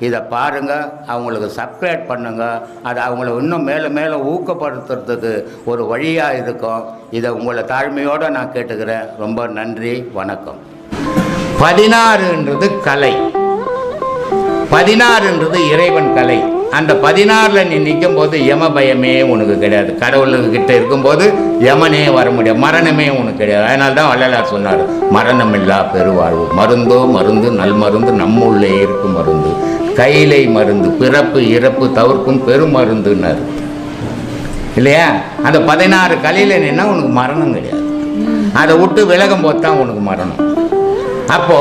இதை பாருங்க அவங்களுக்கு சப்ஸ்கிரைப் பண்ணுங்கள் அது அவங்கள இன்னும் மேலும் மேலும் ஊக்கப்படுத்துறதுக்கு ஒரு வழியாக இருக்கும். இதை உங்களை தாழ்மையோடு நான் கேட்டுக்கிறேன். ரொம்ப நன்றி வணக்கம். பதினாறுன்றது கலை. பதினாறுன்றது இறைவன் கலை. அந்த பதினாறில் நீ நிற்கும் போது யம பயமே உனக்கு கிடையாது. கடவுளுக்கிட்ட இருக்கும்போது யமனே வர முடியாது. மரணமே உனக்கு கிடையாது. அதனால தான் வள்ளலார் சொன்னார் மரணம் இல்லா பெருவாழ்வு. மருந்தோ மருந்து நல் மருந்து நம்முள்ளே இருக்கும் மருந்து. கையிலை மருந்து பிறப்பு இறப்பு தவிர்க்கும் பெருமருந்துன்னாரு இல்லையா? அந்த பதினாறு கலையில் நின்னா உனக்கு மரணம் கிடையாது. அதை விட்டு விலகும் போது தான் உனக்கு மரணம். அப்போ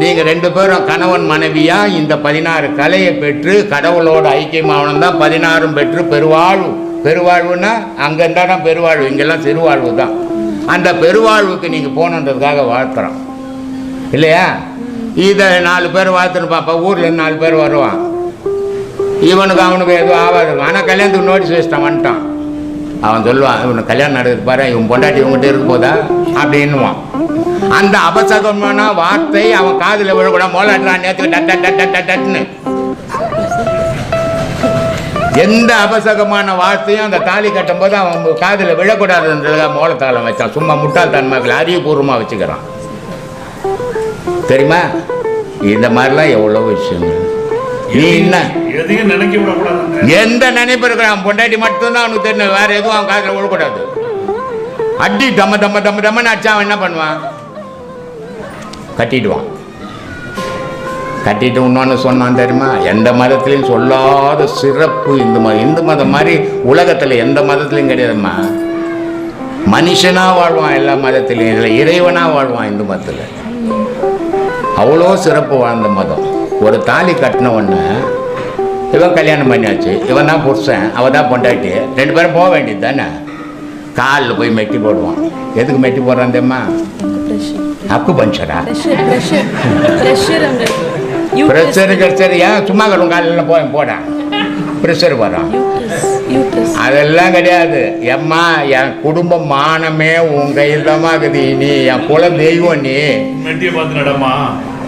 நீங்கள் ரெண்டு பேரும் கணவன் மனைவியாக இந்த பதினாறு கலையை பெற்று கடவுளோட ஐக்கியமாகணும் தான் பதினாறும் பெற்று பெருவாழ்வு. பெருவாழ்வுன்னா அங்கே இருந்தால் தான் பெருவாழ்வு இங்கெல்லாம் சிறுவாழ்வு தான். அந்த பெருவாழ்வுக்கு நீங்கள் போகணுன்றதுக்காக வாழ்த்துறோம். இல்லையா? இதை நாலு பேர் வாழ்த்துன்னு பாப்பா ஊரில் இருந்து நாலு பேர் வருவான். இவனுக்கு அவனுக்கு எதுவும் ஆகாது. ஆனால் கல்யாணத்துக்கு நோட்டீஸ் வச்சுட்டான் வந்துட்டான். அவன் சொல்லுவான் இவனுக்கு கல்யாணம் நடக்குது பாரு இவன் பொண்டாட்டி இவங்ககிட்ட இருக்கும் போதா? அப்படின்னுவான். அந்த அபசகமான வார்த்தை அவன் காதில் விழக்கூடாது. மோலாட்டுறான் நேற்று டட் எந்த அபசகமான வார்த்தையும் அந்த தாலி கட்டும்போது அவன் காதில் விழக்கூடாதுன்றதுக்காக மோளத்தாளம் வச்சான். சும்மா முட்டாள்தன்மைகள் அறிவுபூர்வமாக வச்சுக்கிறான். தெரியுமா? இந்த மாதிரிலாம் எவ்வளோ விஷயங்கள். நீ என்ன? எதையும் நினைக்க விடக்கூடாது எந்த நினைப்பு இருக்கிறான்? பொண்டாட்டி மட்டும்தான் அவனுக்கு தெரியும். வேற எதுவும் அவன் காதில் விழக்கூடாது. அடி தம்ம தம்ம தம்ம தம்மன்னு அடிச்சா அவன் என்ன பண்ணுவான்? கட்டிடுவான். கட்டிட்டு இன்னொன்று சொன்னான் தெரியுமா? எந்த மதத்துலையும் சொல்லாத சிறப்பு இந்து மதம் இந்து மதம் மாதிரி உலகத்தில் எந்த மதத்துலையும் கிடையாதும்மா. மனுஷனா வாழ்வான் எல்லா மதத்திலையும். இதில் இறைவனா வாழ்வான் இந்து மதத்தில். அவ்வளோ சிறப்பு வாழ்ந்த மதம். ஒரு தாலி கட்டின உடனே இவன் கல்யாணம் பண்ணியாச்சு. இவன் தான் புருஷன் அவள் தான் பொண்டாட்டி. ரெண்டு பேரும் போக வேண்டியது தானே? காலில் போய் மெட்டி போடுவான். எதுக்கு மெட்டி போடுறான் தெரியுமா? அக்கு பஞ்சரா? ப்ரெஷர் கிரெஷர் ஏன் சும்மா கிடும் காலில் போய் போட. ப்ரெஷர் வரும். அதெல்லாம் கிடையாது. எம்மா என் குடும்ப மானமே உன் கையில் தான் இருக்குது. இனி என் குல தெய்வம் நீ. மெட்டியை பார்த்து நடமா?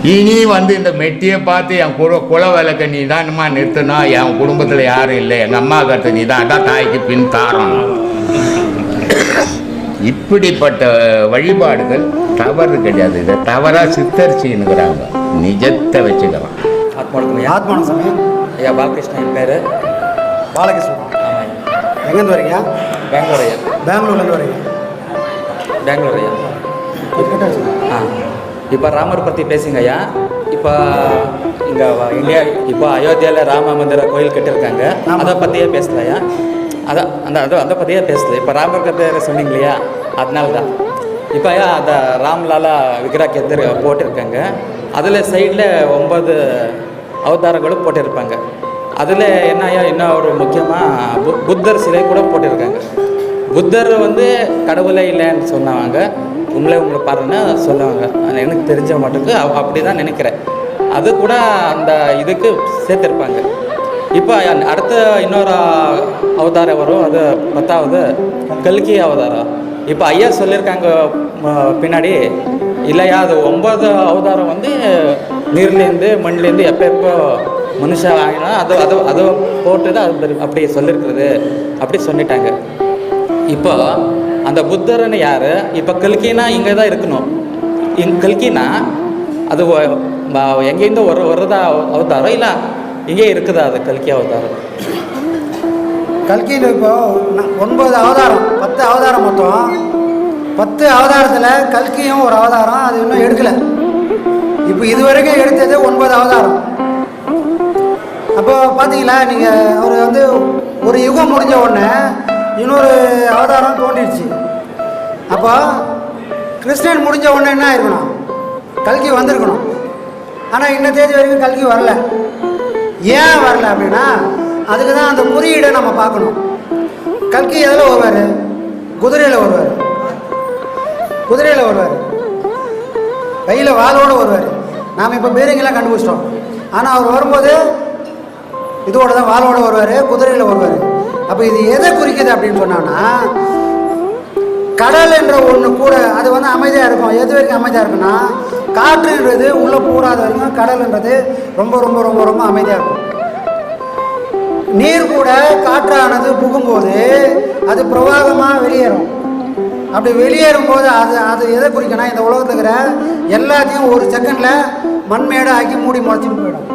இனி வந்து இந்த மெட்டியை பார்த்து என் குல குல விளக்க நீ தான்மா நிறுத்தணும் என் குடும்பத்தில் யாரும் இல்லை. எங்கள் அம்மா கருத்து நீ தான் அதான் தாய்க்கு பின் தாரம் இப்படிப்பட்ட வழிபாடுகள் தவறு கிடையாது. இதை தவறாக சித்தரிச்சுன்னுக்குறாங்க. நிஜத்தை வச்சுக்கலாம் ஐயா ஆத்மான சமயம் ஐயா பாலகிருஷ்ணன் என் பேர். பாலகிருஷ்ணன். எங்கேருந்து வரீங்க? பெங்களூர் ஐயா. பெங்களூர்லேருந்து வரீங்க. பெங்களூர் ஐயா. ஆ. இப்போ ராமர் பற்றி பேசுங்க ஐயா இப்போ இங்கே இந்தியா இப்போ அயோத்தியாவில் ராம மந்திர கோயில் கட்டியிருக்காங்க. அதை பற்றியே பேசல ஐயா அதான் அந்த அதை அதை பற்றியே பேசல. இப்போ ராமர் கதை சொன்னீங்க இல்லையா அதனால தான் இப்போ ஐயா அந்த ராம்லாலா விக்ராக் எதிர் போட்டிருக்காங்க. அதில் சைடில் ஒன்பது அவதாரங்களும் போட்டிருப்பாங்க. அதில் என்ன ஐயா இன்னும் ஒரு முக்கியமாக பு புத்தர் சிலை கூட போட்டிருக்காங்க. புத்தர் வந்து கடவுளே இல்லைன்னு சொன்னவங்க உங்களே உங்களை பாருன்னு சொல்லுவாங்க. எனக்கு தெரிஞ்ச மட்டுக்கு அவ- அப்படி தான் நினைக்கிறேன். அது கூட அந்த இதுக்கு சேர்த்துருப்பாங்க. இப்போ அடுத்த இன்னொரு அவதாரம் வரும். அது பத்தாவது கல்கி அவதாரம். இப்போ ஐயா சொல்லியிருக்காங்க பின்னாடி. இல்லையா அது ஒன்பது அவதாரம் வந்து நீர்லேருந்து மண்லேருந்து எப்போ எப்போ மனுஷன் ஆகினா அது அது அது போட்டு தான் அது அப்படி சொல்லியிருக்கிறது அப்படி சொல்லிட்டாங்க. இப்போ அந்த புத்தர்னு யார்? இப்போ கல்கினா இங்கே தான் இருக்கணும். இங் கல்கினா அது எங்கேருந்து ஒரு வருதா அவதாரம் இல்லை இங்கே இருக்குதா அது கல்கி அவதாரம்? கல்கியில் இப்போ ஒன்பது அவதாரம். பத்து அவதாரம் மொத்தம். பத்து அவதாரத்தில் கல்கியும் ஒரு அவதாரம் அது இன்னும் எடுக்கலை. இப்போ இது வரைக்கும் எடுத்தது ஒன்பது அவதாரம். அப்போ பார்த்தீங்களா நீங்கள் அவர் வந்து ஒரு யுகம் முடிஞ்ச உடனே இன்னொரு அவதாரம் தோண்டிடுச்சு அப்போ கிருஷ்ணன் முடிஞ்ச உடனே என்ன இருக்கணும் கல்கி வந்திருக்கணும். ஆனால் இன்ன தேதி வரைக்கும் கல்கி வரல. ஏன் வரல அப்படின்னா அதுக்கு தான் அந்த குறியீடை நம்ம பார்க்கணும். கல்கி எதில் வருவார்? குதிரையில் வருவார். குதிரையில் வருவார். கையில் வாளோடு வருவார். நாம் இப்போ பேரிங்கெல்லாம் கண்டுபிடிச்சிட்டோம். ஆனால் அவர் வரும்போது இதோட தான் வாளோட வருவார் குதிரையில் வருவார். அப்போ இது எதை குறிக்குது அப்படின்னு சொன்னோன்னா கடல் என்ற ஒன்று கூட அது வந்து அமைதியாக இருக்கும். எது வரைக்கும் அமைதியாக இருக்குன்னா காற்றுன்றது உள்ளே பூராத வரைக்கும் கடல்ன்றது ரொம்ப ரொம்ப ரொம்ப ரொம்ப அமைதியாக இருக்கும். நீர் கூட காற்றானது புகும்போது அது பிரவாகமாக வெளியேறும். அப்படி வெளியேறும் போது அது அது எதை குறிக்கணும் இந்த உலகத்தில் இருக்கிற எல்லாத்தையும் ஒரு செகண்டில் மண்மேடை ஆக்கி மூடி முளைச்சிட்டு போயிடும்.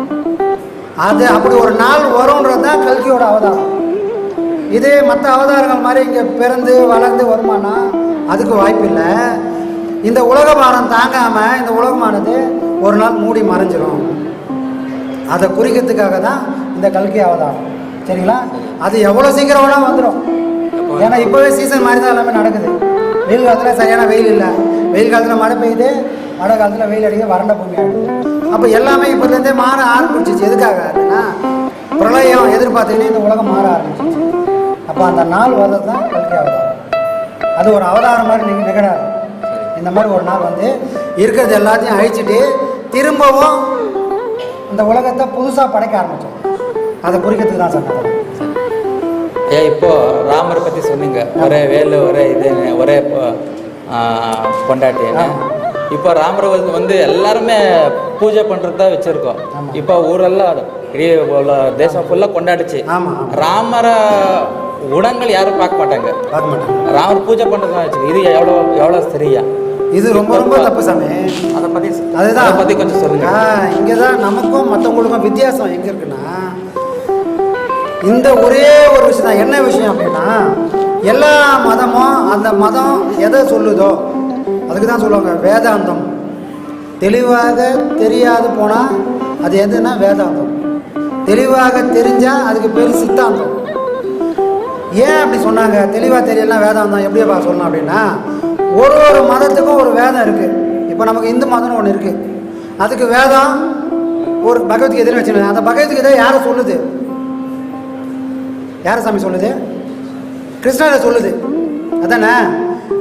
அது அப்படி ஒரு நாள் வரும்ன்றது தான் கல்கியோட அவதாரம். இதே மற்ற அவதாரங்கள் மாதிரி இங்கே பிறந்து வளர்ந்து வருமானா? அதுக்கு வாய்ப்பில்லை. இந்த உலகமானம் தாங்காமல் இந்த உலகமானது ஒரு நாள் மூடி மறைஞ்சிடும் அதை குறிக்கிறதுக்காக தான் இந்த கல்கி அவதாரம். சரிங்களா? அது எவ்வளோ சீக்கிரம் வேணால் வந்துடும் ஏன்னா இப்போவே சீசன் மாதிரி தான் எல்லாமே நடக்குது. வெயில் காலத்தில் சரியான வெயில் இல்லை. வெயில் காலத்தில் மழை பெய்யுது மழை காலத்தில் வெயில் அடிக்க வறண்ட பூமி அப்போ எல்லாமே இப்போலேருந்தே மாற ஆரம்பிச்சிச்சு. எதுக்காக? அப்படின்னா பிரளயம் எதிர்பார்த்தீங்கன்னா இந்த உலகம் மாற ஆரம்பிச்சிச்சு. அப்போ அந்த நாள் வர்றது தான் கல்கி அவதாரம். அது ஒரு அவதாரம் மாதிரி நிக நிகழாது இந்த மாதிரி ஒரு நாள் வந்து இருக்கிறது எல்லாத்தையும் அழிச்சிட்டு திரும்பவும் இந்த உலகத்தை புதுசாக படைக்க ஆரம்பித்தோம் அதை குறிக்கிறதுக்கு தான் சொன்னேன் ஐயா இப்போ ராமரை பற்றி சொன்னீங்க. ஒரே வேலு ஒரே இது ஒரே பொண்டாட்டின்னு இப்போ ராமரை வந்து எல்லாருமே பூஜை பண்ணுறது தான் வச்சுருக்கோம். இப்போ ஊரெல்லாம் தேசம் ஃபுல்லாக கொண்டாடிச்சு. ராமரை குணங்கள் யாரும் பார்க்க மாட்டாங்க. பார்க்க மாட்டேன் ராமர் பூஜை பண்ணுறது தான் வச்சுக்கோ இது எவ்வளோ எவ்வளோ சரியா இது ரொம்ப ரொம்ப தப்பு சாமி. அதை பற்றி அதுதான். அதை பற்றி கொஞ்சம் சொல்லுங்க. இங்கே தான் நமக்கும் மற்றவங்களுக்கும் வித்தியாசம் எங்கே இருக்குன்னா இந்த ஒரே ஒரு விஷயம் தான். என்ன விஷயம் அப்படின்னா எல்லா மதமும் அந்த மதம் எதை சொல்லுதோ அதுக்கு தான் சொல்லுவாங்க வேதாந்தம். தெளிவாக தெரியாது போனால் அது எதுன்னா வேதாந்தம். தெளிவாக தெரிஞ்சால் அதுக்கு பேர் சித்தாந்தம். ஏன் அப்படி சொன்னாங்க? தெளிவாக தெரியலாம் தான் எப்படியப்பா சொல்லணும் அப்படின்னா ஒரு ஒரு மதத்துக்கும் ஒரு வேதம் இருக்குது இப்போ நமக்கு இந்து மதம்னு ஒன்று இருக்குது அதுக்கு வேதம் ஒரு பகவத்கீதைன்னு வச்சுருந்தேன் அந்த பகவத்கீதை யாரை சொல்லுது? யார சாமி சொல்லுது? கிருஷ்ணரை சொல்லுது. அதானே?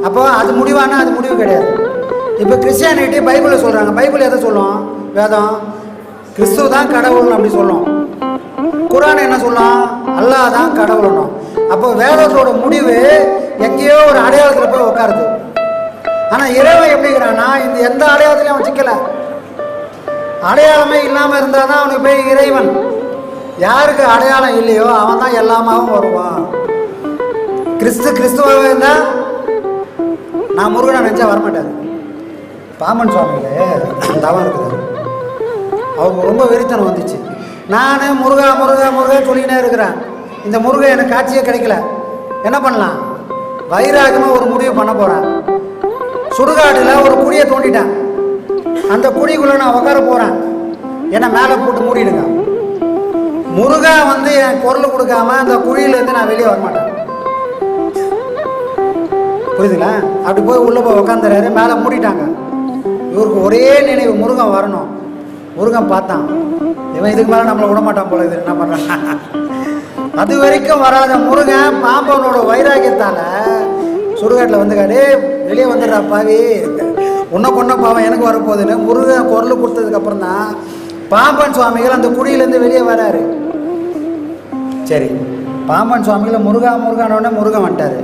அப்போ அது முடிவானா? அது முடிவு கிடையாது. இப்போ கிறிஸ்டியானிட்டி பைபிளை சொல்கிறாங்க பைபிள் எதை சொல்லும்? வேதம். கிறிஸ்துவ தான் கடவுள்னு அப்படி சொல்லும். குரான் என்ன சொல்லலாம் அல்லாஹ் தான் கடவுள்னும் அப்போ வேதத்தோட முடிவு எங்கேயோ ஒரு அடையாளத்தில் போய் உட்காருது ஆனால் இறைவன் எப்படிங்கிறான்னா இந்த எந்த அடையாளத்திலையும் அவன் சிக்கலை. அடையாளமே இல்லாமல் இருந்தால் தான் அவனுக்கு போய் இறைவன். யாருக்கு அடையாளம் இல்லையோ அவன் தான் எல்லாமாவும் வருவான். கிறிஸ்து கிறிஸ்துவாகவே இருந்தால் நான் முருகனை நினச்சா வரமாட்டார். பாமன் சுவாமியில் தவம் இருக்குது. அவருக்கு ரொம்ப வெறித்தனம் வந்துச்சு. நான் முருகா முருகா முருகா சொல்லிக்கினே இருக்கிறேன். இந்த முருகன் எனக்கு காட்சியே கிடைக்கல. என்ன பண்ணலாம்? வைராகமாக ஒரு முடிவு பண்ண போகிறேன் சுடுகாட்டில் ஒரு குழியை தோண்டிட்டேன். அந்த குழிக்குள்ளே நான் உட்கார போகிறேன் என்னை மேலே போட்டு மூடிடுங்க. முருகா வந்து என் குரல் கொடுக்காம அந்த குழியிலேருந்து நான் வெளியே வரமாட்டேன். புரியுதுங்களா? அப்படி போய் உள்ளே போய் உட்காந்துறாரு மேலே மூடிட்டாங்க. இவருக்கு ஒரே நினைவு முருகன் வரணும். முருகன் பார்த்தான். இவன் இதுக்கு மேலே நம்மளை விட மாட்டான் போல இது. என்ன பண்ணுறான் அது வரைக்கும் வராத முருகன் பாம்பனோட வைராக்கியத்தால் சுடுகாட்டில் வந்துக்காரு. வெளியே வந்துடுறா பாவி. உன்னை கொண்ட பாவம் எனக்கு வரப்போகுதுன்னு முருகன் குரல் கொடுத்ததுக்கப்புறம் தான் பாம்பன் சுவாமிகள் அந்த குடியிலேருந்து வெளியே வராரு. சரி. பாம்பன் சுவாமிகள் முருகா முருகானோடனே முருகன் வந்துட்டாரு.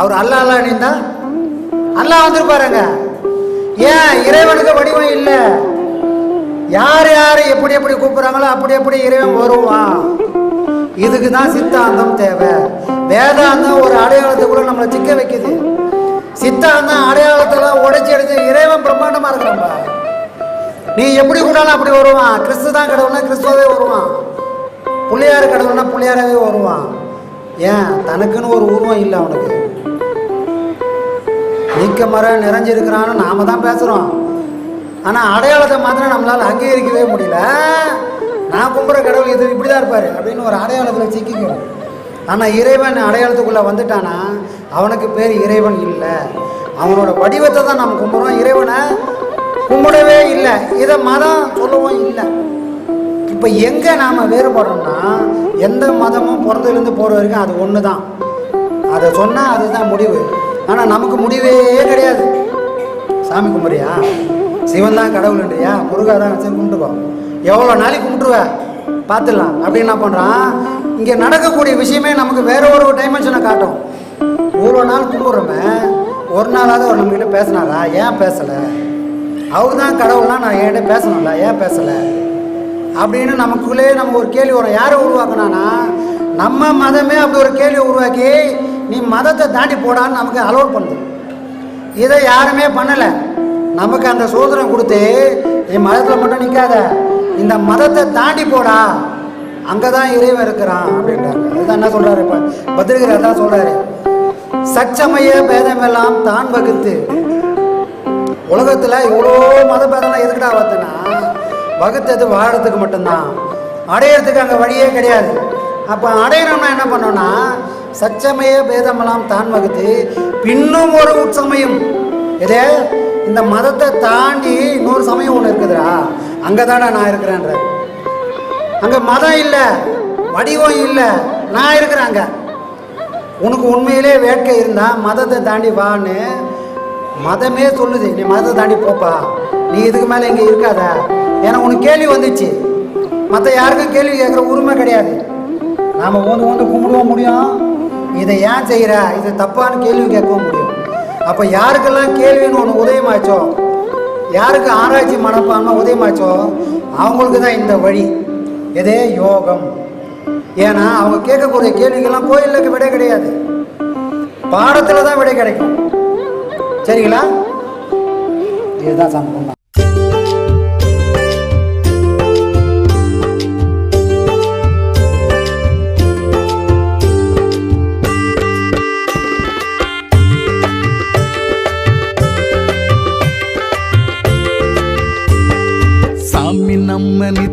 அவர் அல்லா அல்லா நீந்தா அல்லாஹ் வந்திருப்பாருங்க. ஏன் இறைவனுக்கு வடிவம் இல்லை. யார் யார் எப்படி எப்படி கூப்பிட்றாங்களோ அப்படி எப்படி இறைவன் வருவான். இதுக்கு தான் சித்தாந்தம் தேவை. வேதாந்தம் ஒரு அடையாளத்துக்குள்ள நம்மளை சிக்க வைக்குது. சித்தாந்தம் அடையாளத்தெல்லாம் உடைச்சி எடுத்து இறைவன் பிரம்மாண்டமாக இருக்கிறான்பா நீ எப்படி கூடாலும் அப்படி வருவான். கிறிஸ்து தான் கடவுள்னா கிறிஸ்துவவே வருவான். பிள்ளையார் கடவுள்னா பிள்ளையாராவே வருவான். ஏன்? தனக்குன்னு ஒரு உருவம் இல்லை அவனுக்கு. நீக்க மரம் நிறைஞ்சிருக்கிறான்னு நாம தான் பேசுகிறோம் ஆனால் அடையாளத்தை மாத்திரம் நம்மளால் அங்கீகரிக்கவே முடியல. நான் கும்பிட்ற கடவுள் இது இப்படி தான் இருப்பார் அப்படின்னு ஒரு அடையாளத்தில் சிக்கிக்கிறோம். ஆனால் இறைவன் அடையாளத்துக்குள்ளே வந்துட்டானா? அவனுக்கு பேர் இறைவன் இல்லை. அவனோட வடிவத்தை தான் நம்ம கும்பிட்றோம் இறைவனை கும்பிடவே இல்லை. இதை மதம் சொல்லவும் இல்லை. இப்போ எங்கே நாம் வேறுபடுறோம்னா எந்த மதமும் பிறந்ததுலேருந்து போகிற வரைக்கும் அது ஒன்று தான் அதை சொன்னால் அதுதான் முடிவு. ஆனால் நமக்கு முடிவே கிடையாது. சாமி கும்பிட்றியா சிவன் தான் கடவுள்ன்றியா முருகா தான் வச்சு கும்பிட்டுக்கோ. எவ்வளோ நாளைக்கு கும்பிட்டுருவ? பார்த்துடலாம் அப்படின்னு என்ன பண்ணுறான் இங்கே நடக்கக்கூடிய விஷயமே நமக்கு வேற ஒரு டைமென்ஷனை காட்டும். இவ்வளோ நாள் கும்பிட்றோமே ஒரு நாளாவது அவர் நம்மக்கிட்ட பேசினாரா? ஏன் பேசலை? அவர் தான் கடவுள்னா நான் என்கிட்ட பேசணும்ல ஏன் பேசலை? அப்படின்னு நமக்குள்ளே நம்ம ஒரு கேள்வி வரும். யாரை உருவாக்குனானா நம்ம மதமே அப்படி ஒரு கேள்வி உருவாக்கி நீ மதத்தை தாண்டி போடான்னு நமக்கு அலோட் பண்ணுது. இதை யாருமே பண்ணலை. நமக்கு அந்த சுதந்திரம் கொடுத்து என் மதத்தில் மட்டும் நிற்காத இந்த மதத்தை தாண்டி போடா. அங்கே தான் இறைவன் இருக்கிறான். அப்படின்றாங்க. அதுதான் என்ன சொல்கிறாரு இப்போ? பத்திரிகர் தான் சொல்கிறாரு சச்சமய பேதமெல்லாம் தான் வகுத்து. உலகத்தில் இவ்வளோ மத பேதம்லாம் எதுக்கிட்டா பார்த்தனா வகுத்தது வாழறதுக்கு மட்டும்தான். அடையிறதுக்கு அங்கே வழியே கிடையாது. அப்போ அடையணும்னா என்ன பண்ணோம்னா சச்சமய பேதமெல்லாம் தான் வகுத்து பின்னும் ஒரு உட்சமயம் இதே இந்த மதத்தை தாண்டி இன்னொரு சமயம் ஒன்று இருக்குதுடா. அங்கே தானே நான் இருக்கிறேன்ற. அங்கே மதம் இல்லை வடிவம் இல்லை நான் இருக்கிறேன் அங்கே. உனக்கு உண்மையிலே வேட்கை இருந்தால் மதத்தை தாண்டி வான்னு மதமே சொல்லுது. நீ மதத்தை தாண்டி போப்பா. நீ இதுக்கு மேலே இங்கே இருக்காத. ஏன்னா உனக்கு கேள்வி வந்துச்சு. மற்ற யாருக்கும் கேள்வி கேட்குற உரிமை கிடையாது. நாம் ஓந்து ஓந்து கும்பிடவும் முடியும். இதை ஏன் செய்கிற இது தப்பான்னு கேள்வி கேட்கவும் முடியும். அப்போ யாருக்கெல்லாம் கேள்வின்னு ஒன்று உதயமாச்சோ? யாருக்கு ஆராய்ச்சி மனப்பான்மை உதயமாச்சோ? அவங்களுக்கு தான் இந்த வழி. எதே யோகம். ஏன்னா அவங்க கேட்கக்கூடிய கேள்விக்கெல்லாம் கோயிலுக்கு விடை கிடையாது. பாடத்தில் தான் விடை கிடைக்கும். சரிங்களா? இதுதான் சம்பவம்.